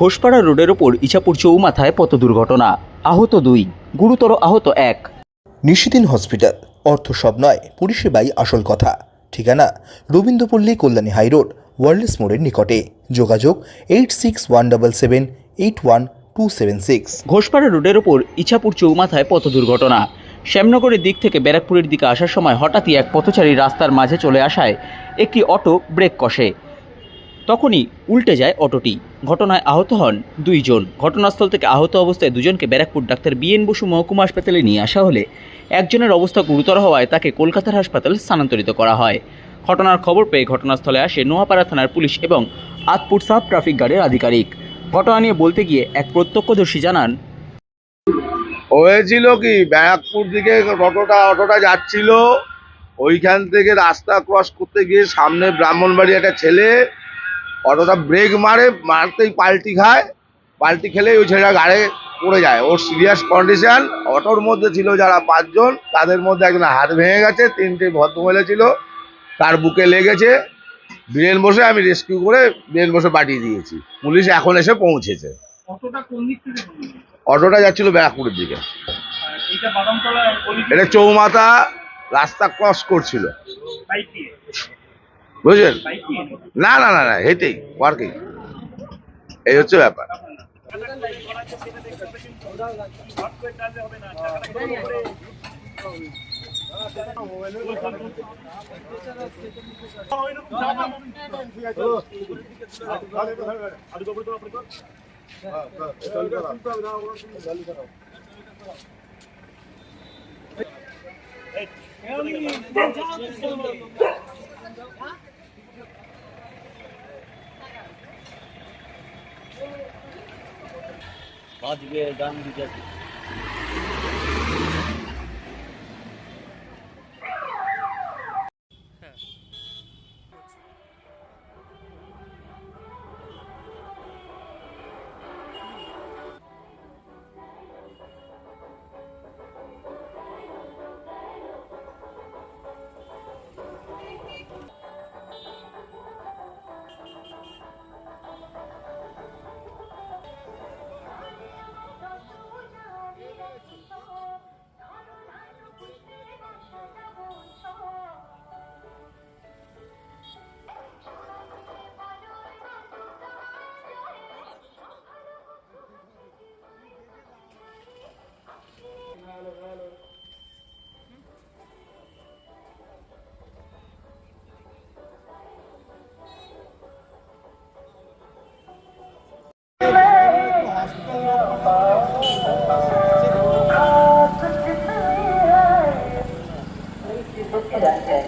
ঘোষপাড়া রোডের ওপর ইছাপুর চৌমাথায় পথ দুর্ঘটনা আহত দুই গুরুতর আহত এক। নিশিদিন হসপিটাল অর্থ সব নয় পরিষেবাই আসল কথা। ঠিকানা রবীন্দ্রপল্লী কল্যাণী হাইরোড ওয়ার্ল্ডস মোড়ের নিকটে। যোগাযোগ eight six one double seven eight one two seven six. Ghoshpara রোডের ওপর ইছাপুর চৌমাথায় পথ দুর্ঘটনা শ্যামনগরের দিক থেকে ব্যারাকপুরের দিকে আসার সময় হঠাৎই এক পথচারী রাস্তার মাঝে চলে আসায় একটি অটো ব্রেক কষে। তখনই উল্টে যায় অটোটি। ঘটনায় আহত হন দুইজন। ঘটনাস্থল থেকে আহত অবস্থায় দুজনকে ব্যারাকপুর ডাক্তার বিএন বসু মহকুমা হাসপাতালে নিয়ে আসা হলে একজনের অবস্থা গুরুতর হওয়ায় তাকে কলকাতার হাসপাতালে স্থানান্তরিত করা হয়। ঘটনার খবর পেয়ে ঘটনাস্থলে আসে নোয়াপাড়া থানার পুলিশ এবং আতপুর সাব ট্রাফিক গার্ডের আধিকারিক। ঘটনা নিয়ে বলতে গিয়ে এক প্রত্যক্ষদর্শী জানান, হয়েছিল কি? ব্যারাকপুর দিকে অটোটা অটোটা যাচ্ছিল। ওইখান থেকে রাস্তা ক্রস করতে গিয়ে সামনে ব্রাহ্মণবাড়ি একটা ছেলে অটোটা ব্রেক মারে মারতেই পাল্টি খায়। পাল্টি খেলেই ওই ছেলেটা গাড়ে পড়ে যায়। ওর সিরিয়াস কন্ডিশন অটোর মধ্যে ছিল যারা পাঁচজন তাদের মধ্যে একজন হাত ভেঙে গেছে তিনটে ভদ্রমহিলা ছিল তার বুকে লেগেছে। বীরেন বসে আমি রেস্কিউ করে বীরেন বসে পাঠিয়ে দিয়েছি। পুলিশ এখন এসে পৌঁছেছে। অটোটা যাচ্ছিল ব্যারাকপুরের দিকে। এটা চৌমাথা রাস্তা ক্রস করছিল। বুঝলেন? না না না না হেঁটেই পার্কিং এই হচ্ছে ব্যাপার। আজকে গান্ধী জাতি halo, halo. Thank.